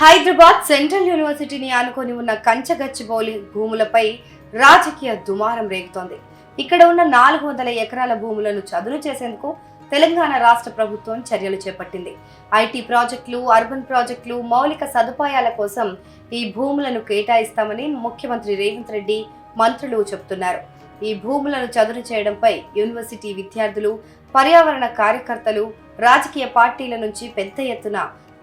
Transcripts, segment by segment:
Hyderabad central యూనివర్సిటీని ఆనుకొని ఉన్న కంచగచ్చిబౌలి భూములపై రాజకీయ దుమారం రేగుతోంది. ఇక్కడ ఉన్న నాలుగు వందల ఎకరాల భూములను చదును చేసేందుకు తెలంగాణ రాష్ట్ర ప్రభుత్వం చర్యలు చేపట్టింది. ఐటీ ప్రాజెక్టులు అర్బన్ ప్రాజెక్టులు మౌలిక సదుపాయాల కోసం ఈ భూములను కేటాయిస్తామని ముఖ్యమంత్రి రేవంత్ రెడ్డి మంత్రులు చెబుతున్నారు. ఈ భూములను చదును చేయడంపై యూనివర్సిటీ విద్యార్థులు పర్యావరణ కార్యకర్తలు రాజకీయ పార్టీల నుంచి పెద్ద ఎత్తున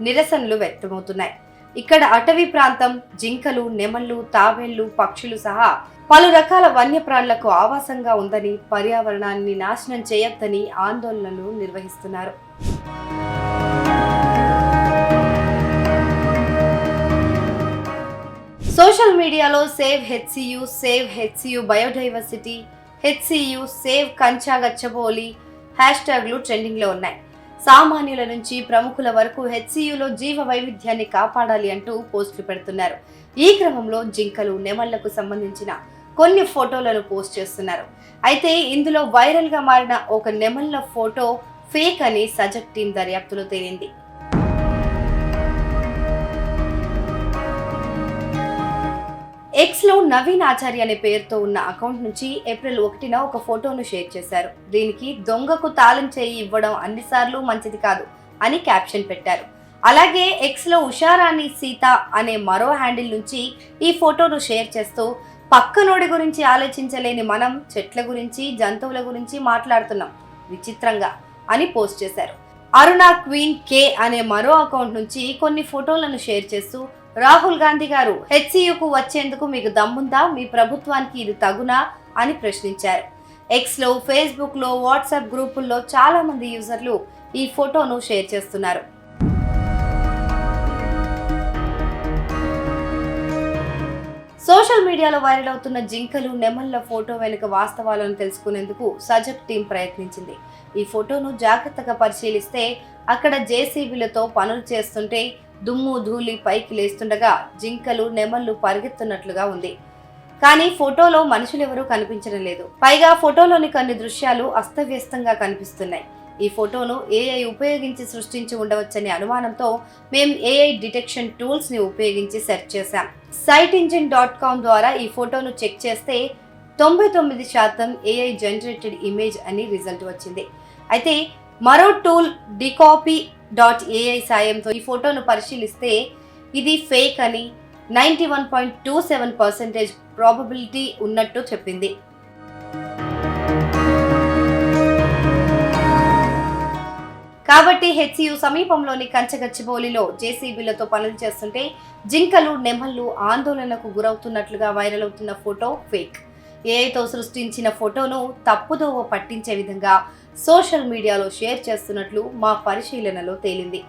నిరసనలు వ్యక్తమవుతున్నాయి. ఇక్కడ అటవీ ప్రాంతం జింకలు నెమళ్ళు తాబేళ్ళు పక్షులు సహా పలు రకాల వన్యప్రాణులకు ఆవాసంగా ఉందని పర్యావరణాన్ని నాశనం చేయొద్దని ఆందోళనలు నిర్వహిస్తున్నారు. సోషల్ మీడియాలో save HCU save HCU biodiversity HCU save Kancha Gachibowli hash ట్యాగ్లు ట్రెండింగ్లో ఉన్నాయి. సామాన్యుల నుంచి ప్రముఖుల వరకు హెచ్సియులో జీవ వైవిధ్యాన్ని కాపాడాలి అంటూ పోస్టులు పెడుతున్నారు. ఈ క్రమంలో జింకలు నెమళ్ళకు సంబంధించిన కొన్ని ఫోటోలను పోస్ట్ చేస్తున్నారు. అయితే ఇందులో వైరల్గా మారిన ఒక నెమళ్ళ ఫోటో ఫేక్ అని సజెక్ట్ టీం దర్యాప్తులో తేలింది. ఎక్స్లో నవీన్ ఆచార్య అనే పేరుతో ఉన్న అకౌంట్ నుంచి ఏప్రిల్ ఒకటిన ఒక ఫోటోను షేర్ చేశారు. దీనికి దొంగకు తాళం చేయి ఇవ్వడం అన్నిసార్లు మంచిది కాదు అని క్యాప్షన్ పెట్టారు. అలాగే ఎక్స్లో ఉషారాణి సీత అనే మరో హ్యాండిల్ నుంచి ఈ ఫోటోను షేర్ చేస్తూ పక్కనోడి గురించి ఆలోచించలేని మనం చెట్ల గురించి జంతువుల గురించి మాట్లాడుతున్నాం విచిత్రంగా అని పోస్ట్ చేశారు. అరుణ క్వీన్ కే అనే మరో అకౌంట్ నుంచి కొన్ని ఫోటోలను షేర్ చేస్తూ రాహుల్ గాంధీ గారు హెచ్సియుకు వచ్చేందుకు మీకు దమ్ముందా? మీ ప్రభుత్వానికి ఇది తగునా? అని ప్రశ్నించారు. ఎక్స్లో ఫేస్బుక్లో వాట్సాప్ గ్రూపుల్లో చాలామంది యూజర్లు ఈ ఫోటోను షేర్ చేస్తున్నారు. సోషల్ మీడియాలో వైరల్ అవుతున్న జింకలు నెమళ్ళ ఫోటో వెనుక వాస్తవాలను తెలుసుకునేందుకు సజక్ టీం ప్రయత్నించింది. ఈ ఫోటోను జాగ్రత్తగా పరిశీలిస్తే అక్కడ జేసీబీలతో పనులు చేస్తుంటే దుమ్ము ధూళి పైకి లేస్తుండగా జింకలు నెమళ్ళు పరిగెత్తున్నట్లుగా ఉంది. కానీ ఫోటోలో మనుషులెవరూ కనిపించడం లేదు. పైగా ఫోటోలోని కొన్ని దృశ్యాలు అస్తవ్యస్తంగా కనిపిస్తున్నాయి. ఈ ఫోటోను ఏఐ ఉపయోగించి సృష్టించి ఉండవచ్చనే అనుమానంతో మేము ఏఐ డిటెక్షన్ టూల్స్ని ఉపయోగించి సెర్చ్ చేశాం. సైట్ ఇంజిన్ డాట్ కామ్ ద్వారా ఈ ఫోటోను చెక్ చేస్తే తొంభై తొమ్మిది శాతం ఏఐ జనరేటెడ్ ఇమేజ్ అని రిజల్ట్ వచ్చింది. అయితే మరో టూల్ డికాపీ డాట్ ఏఐ సాయంతో ఈ ఫోటోను పరిశీలిస్తే ఇది ఫేక్ అని ninety one point two seven percentage probability ఉన్నట్టు చెప్పింది. కాబట్టి హెచ్సియు సమీపంలోని కంచగచ్చిబౌలిలో జేసీబీలతో పనులు చేస్తుంటే జింకలు నెమళ్ళు ఆందోళనకు గురవుతున్నట్లుగా వైరల్ అవుతున్న ఫోటో ఫేక్. ఏఐతో సృష్టించిన ఫోటోను తప్పుదోవ పట్టించే విధంగా సోషల్ మీడియాలో షేర్ చేస్తున్నట్లు మా పరిశీలనలో తేలింది.